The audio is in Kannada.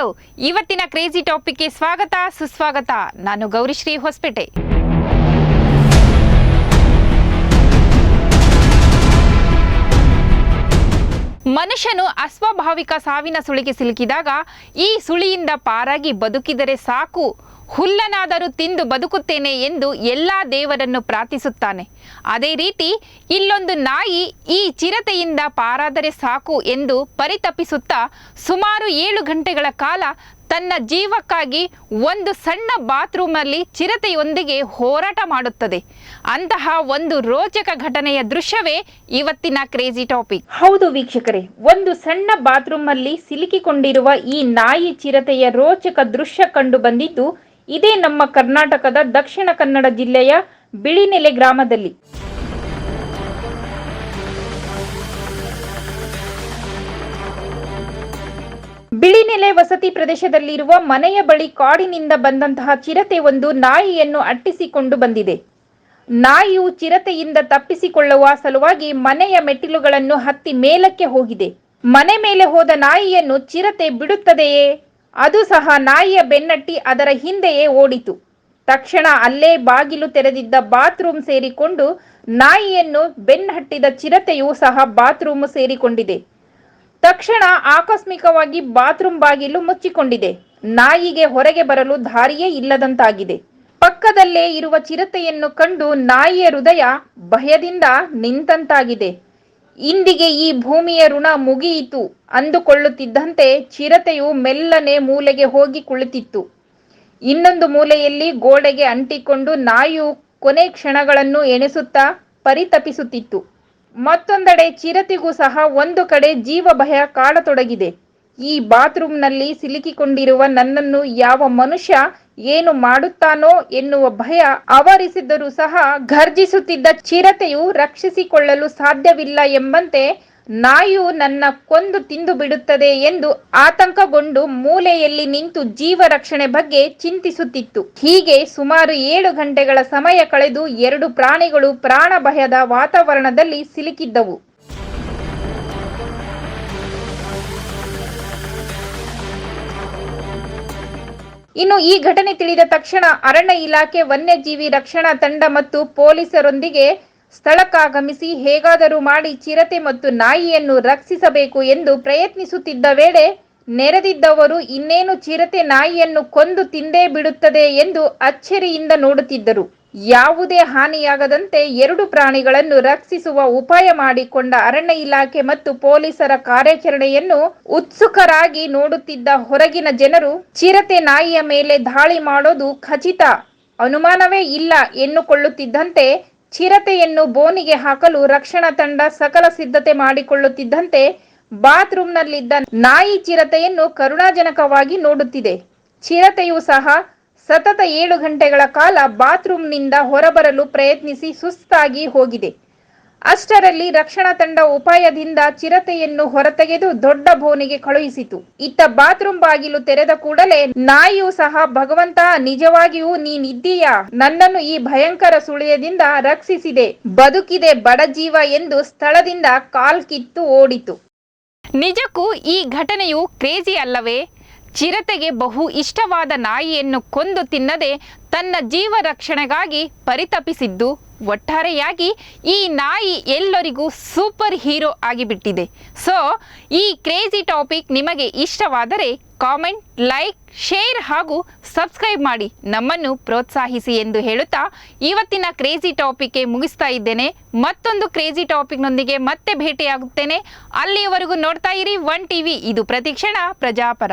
ಹಲೋ, ಇವತ್ತಿನ ಕ್ರೇಜಿ ಟಾಪಿಕ್ಗೆ ಸ್ವಾಗತ, ಸುಸ್ವಾಗತ. ನಾನು ಗೌರಿಶ್ರೀ ಹೊಸಪೇಟೆ. ಮನುಷ್ಯನು ಅಸ್ವಾಭಾವಿಕ ಸಾವಿನ ಸುಳಿಗೆ ಸಿಲುಕಿದಾಗ ಈ ಸುಳಿಯಿಂದ ಪಾರಾಗಿ ಬದುಕಿದರೆ ಸಾಕು. ಹುಲ್ಲನಾದರೂ ತಿಂದು ಬದುಕುತ್ತೇನೆ ಎಂದು ಎಲ್ಲ ದೇವರನ್ನು ಪ್ರಾರ್ಥಿಸುತ್ತಾನೆ. ಅದೇ ರೀತಿ ಇಲ್ಲೊಂದು ನಾಯಿ ಈ ಚಿರತೆಯಿಂದ ಪಾರಾದರೆ ಸಾಕು ಎಂದು ಪರಿತಪಿಸುತ್ತಾ ಸುಮಾರು ಏಳು ಗಂಟೆಗಳ ಕಾಲ ತನ್ನ ಜೀವಕ್ಕಾಗಿ ಒಂದು ಸಣ್ಣ ಬಾತ್ರೂಮಲ್ಲಿ ಚಿರತೆಯೊಂದಿಗೆ ಹೋರಾಟ ಮಾಡುತ್ತದೆ. ಅಂತಹ ಒಂದು ರೋಚಕ ಘಟನೆಯ ದೃಶ್ಯವೇ ಇವತ್ತಿನ ಕ್ರೇಜಿ ಟಾಪಿಕ್ ಹೌದು ವೀಕ್ಷಕರೇ, ಒಂದು ಸಣ್ಣ ಬಾತ್ರೂಮಲ್ಲಿ ಸಿಲುಕಿಕೊಂಡಿರುವ ಈ ನಾಯಿ ಚಿರತೆಯ ರೋಚಕ ದೃಶ್ಯ ಕಂಡು ಬಂದಿದ್ದು ಇದೇ ನಮ್ಮ ಕರ್ನಾಟಕದ ದಕ್ಷಿಣ ಕನ್ನಡ ಜಿಲ್ಲೆಯ ಬಿಳಿನೆಲೆ ಗ್ರಾಮದಲ್ಲಿ. ಬಿಳಿನೆಲೆ ವಸತಿ ಪ್ರದೇಶದಲ್ಲಿರುವ ಮನೆಯ ಬಳಿ ಕಾಡಿನಿಂದ ಬಂದಂತಹ ಚಿರತೆ ಒಂದು ನಾಯಿಯನ್ನು ಅಟ್ಟಿಸಿಕೊಂಡು ಬಂದಿದೆ. ನಾಯಿಯು ಚಿರತೆಯಿಂದ ತಪ್ಪಿಸಿಕೊಳ್ಳುವ ಸಲುವಾಗಿ ಮನೆಯ ಮೆಟ್ಟಿಲುಗಳನ್ನು ಹತ್ತಿ ಮೇಲಕ್ಕೆ ಹೋಗಿದೆ. ಮನೆ ಮೇಲೆ ಹೋದ ನಾಯಿಯನ್ನು ಚಿರತೆ ಬಿಡುತ್ತದೆಯೇ? ಅದು ಸಹ ನಾಯಿಯ ಬೆನ್ನಟ್ಟಿ ಅದರ ಹಿಂದೆಯೇ ಓಡಿತು. ತಕ್ಷಣ ಅಲ್ಲೇ ಬಾಗಿಲು ತೆರೆದಿದ್ದ ಬಾತ್ರೂಮ್ ಸೇರಿಕೊಂಡು ನಾಯಿಯನ್ನು ಬೆನ್ನಹಟ್ಟಿದ ಚಿರತೆಯೂ ಸಹ ಬಾತ್ರೂಮ್ ಸೇರಿಕೊಂಡಿದೆ. ತಕ್ಷಣ ಆಕಸ್ಮಿಕವಾಗಿ ಬಾತ್ರೂಮ್ ಬಾಗಿಲು ಮುಚ್ಚಿಕೊಂಡಿದೆ. ನಾಯಿಗೆ ಹೊರಗೆ ಬರಲು ದಾರಿಯೇ ಇಲ್ಲದಂತಾಗಿದೆ. ಪಕ್ಕದಲ್ಲೇ ಇರುವ ಚಿರತೆಯನ್ನು ಕಂಡು ನಾಯಿಯ ಹೃದಯ ಭಯದಿಂದ ನಿಂತಂತಾಗಿದೆ. ಇಂದಿಗೆ ಈ ಭೂಮಿಯ ಋಣ ಮುಗಿಯಿತು ಅಂದುಕೊಳ್ಳುತ್ತಿದ್ದಂತೆ ಚಿರತೆಯು ಮೆಲ್ಲನೆ ಮೂಲೆಗೆ ಹೋಗಿ ಕುಳಿತಿತ್ತು. ಇನ್ನೊಂದು ಮೂಲೆಯಲ್ಲಿ ಗೋಡೆಗೆ ಅಂಟಿಕೊಂಡು ನಾಯು ಕೊನೆ ಕ್ಷಣಗಳನ್ನು ಎಣಿಸುತ್ತಾ ಪರಿತಪಿಸುತ್ತಿತ್ತು. ಮತ್ತೊಂದೆಡೆ ಚಿರತೆಗೂ ಸಹ ಒಂದು ಕಡೆ ಜೀವ ಭಯ ಕಾಡತೊಡಗಿದೆ. ಈ ಬಾತ್ರೂಮ್ನಲ್ಲಿ ಸಿಲುಕಿಕೊಂಡಿರುವ ನನ್ನನ್ನು ಯಾವ ಮನುಷ್ಯ ಏನು ಮಾಡುತ್ತಾನೋ ಎನ್ನುವ ಭಯ ಆವರಿಸಿದ್ದರೂ ಸಹ ಘರ್ಜಿಸುತ್ತಿದ್ದ ಚಿರತೆಯು ರಕ್ಷಿಸಿಕೊಳ್ಳಲು ಸಾಧ್ಯವಿಲ್ಲ ಎಂಬಂತೆ ನಾಯು ನನ್ನ ಕೊಂದು ತಿಂದು ಬಿಡುತ್ತದೆ ಎಂದು ಆತಂಕಗೊಂಡು ಮೂಲೆಯಲ್ಲಿ ನಿಂತು ಜೀವ ರಕ್ಷಣೆ ಬಗ್ಗೆ ಚಿಂತಿಸುತ್ತಿತ್ತು. ಹೀಗೆ ಸುಮಾರು ಏಳು ಗಂಟೆಗಳ ಸಮಯ ಕಳೆದು ಎರಡು ಪ್ರಾಣಿಗಳು ಪ್ರಾಣ ಭಯದ ವಾತಾವರಣದಲ್ಲಿ ಸಿಲುಕಿದ್ದವು. ಇನ್ನು ಈ ಘಟನೆ ತಿಳಿದ ತಕ್ಷಣ ಅರಣ್ಯ ಇಲಾಖೆ ವನ್ಯಜೀವಿ ರಕ್ಷಣಾ ತಂಡ ಮತ್ತು ಪೊಲೀಸರೊಂದಿಗೆ ಸ್ಥಳಕ್ಕಾಗಮಿಸಿ ಹೇಗಾದರೂ ಮಾಡಿ ಚಿರತೆ ಮತ್ತು ನಾಯಿಯನ್ನು ರಕ್ಷಿಸಬೇಕು ಎಂದು ಪ್ರಯತ್ನಿಸುತ್ತಿದ್ದ ವೇಳೆ ನೆರೆದಿದ್ದವರು ಇನ್ನೇನು ಚಿರತೆ ನಾಯಿಯನ್ನು ಕೊಂದು ತಿಂದೇ ಬಿಡುತ್ತದೆ ಎಂದು ಅಚ್ಚರಿಯಿಂದ ನೋಡುತ್ತಿದ್ದರು. ಯಾವುದೇ ಹಾನಿಯಾಗದಂತೆ ಎರಡು ಪ್ರಾಣಿಗಳನ್ನು ರಕ್ಷಿಸುವ ಉಪಾಯ ಮಾಡಿಕೊಂಡ ಅರಣ್ಯ ಇಲಾಖೆ ಮತ್ತು ಪೊಲೀಸರ ಕಾರ್ಯಾಚರಣೆಯನ್ನು ಉತ್ಸುಕರಾಗಿ ನೋಡುತ್ತಿದ್ದ ಹೊರಗಿನ ಜನರು, ಚಿರತೆ ನಾಯಿಯ ಮೇಲೆ ದಾಳಿ ಮಾಡೋದು ಖಚಿತ. ಅನುಮಾನವೇ ಇಲ್ಲ ಎನ್ನುಕೊಳ್ಳುತ್ತಿದ್ದಂತೆ, ಚಿರತೆಯನ್ನು ಬೋನಿಗೆ ಹಾಕಲು ರಕ್ಷಣಾ ತಂಡ ಸಕಲ ಸಿದ್ಧತೆ ಮಾಡಿಕೊಳ್ಳುತ್ತಿದ್ದಂತೆ, ಬಾತ್ರೂಮ್ನಲ್ಲಿದ್ದ ನಾಯಿ ಚಿರತೆಯನ್ನು ಕರುಣಾಜನಕವಾಗಿ ನೋಡುತ್ತಿದೆ. ಚಿರತೆಯೂ ಸಹ ಸತತ ಏಳು ಗಂಟೆಗಳ ಕಾಲ ಬಾತ್ರೂಮ್ನಿಂದ ಹೊರಬರಲು ಪ್ರಯತ್ನಿಸಿ ಸುಸ್ತಾಗಿ ಹೋಗಿದೆ. ಅಷ್ಟರಲ್ಲಿ ರಕ್ಷಣಾ ತಂಡ ಉಪಾಯದಿಂದ ಚಿರತೆಯನ್ನು ಹೊರತೆಗೆದು ದೊಡ್ಡ ಬೋನಿಗೆ ಕಳುಹಿಸಿತು. ಇತ್ತ ಬಾತ್ರೂಮ್ ಬಾಗಿಲು ತೆರೆದ ಕೂಡಲೇ ನಾಯಿಯೂ ಸಹ ಭಗವಂತ, ನಿಜವಾಗಿಯೂ ನೀನಿದ್ದೀಯಾ ನನ್ನನ್ನು ಈ ಭಯಂಕರ ಸುಳಿಯದಿಂದ ರಕ್ಷಿಸಿದೆ. ಬದುಕಿದೆ ಬಡ ಜೀವ ಎಂದು ಸ್ಥಳದಿಂದ ಕಾಲ್ಕಿತ್ತು ಓಡಿತು. ನಿಜಕ್ಕೂ ಈ ಘಟನೆಯು ಕ್ರೇಜಿ ಅಲ್ಲವೇ? ಚಿರತೆಗೆ ಬಹು ಇಷ್ಟವಾದ ನಾಯಿಯನ್ನು ಕೊಂದು ತಿನ್ನದೆ ತನ್ನ ಜೀವ ರಕ್ಷಣೆಗಾಗಿ ಪರಿತಪಿಸಿದ್ದು, ಒಟ್ಟಾರೆಯಾಗಿ ಈ ನಾಯಿ ಎಲ್ಲರಿಗೂ ಸೂಪರ್ ಹೀರೋ ಆಗಿಬಿಟ್ಟಿದೆ. ಸೊ, ಈ ಕ್ರೇಜಿ ಟಾಪಿಕ್ ನಿಮಗೆ ಇಷ್ಟವಾದರೆ ಕಾಮೆಂಟ್, ಲೈಕ್, ಶೇರ್ ಹಾಗೂ ಸಬ್ಸ್ಕ್ರೈಬ್ ಮಾಡಿ. ನಮ್ಮನ್ನು ಪ್ರೋತ್ಸಾಹಿಸಿ ಎಂದು ಹೇಳುತ್ತಾ ಇವತ್ತಿನ ಕ್ರೇಜಿ ಟಾಪಿಕ್ಗೆ ಮುಗಿಸ್ತಾ ಇದ್ದೇನೆ. ಮತ್ತೊಂದು ಕ್ರೇಜಿ ಟಾಪಿಕ್ನೊಂದಿಗೆ ಮತ್ತೆ ಭೇಟಿಯಾಗುತ್ತೇನೆ. ಅಲ್ಲಿಯವರೆಗೂ ನೋಡ್ತಾ ಇರಿ ಒನ್ ಟಿವಿ. ಇದು ಪ್ರತಿಕ್ಷಣ ಪ್ರಜಾಪರ.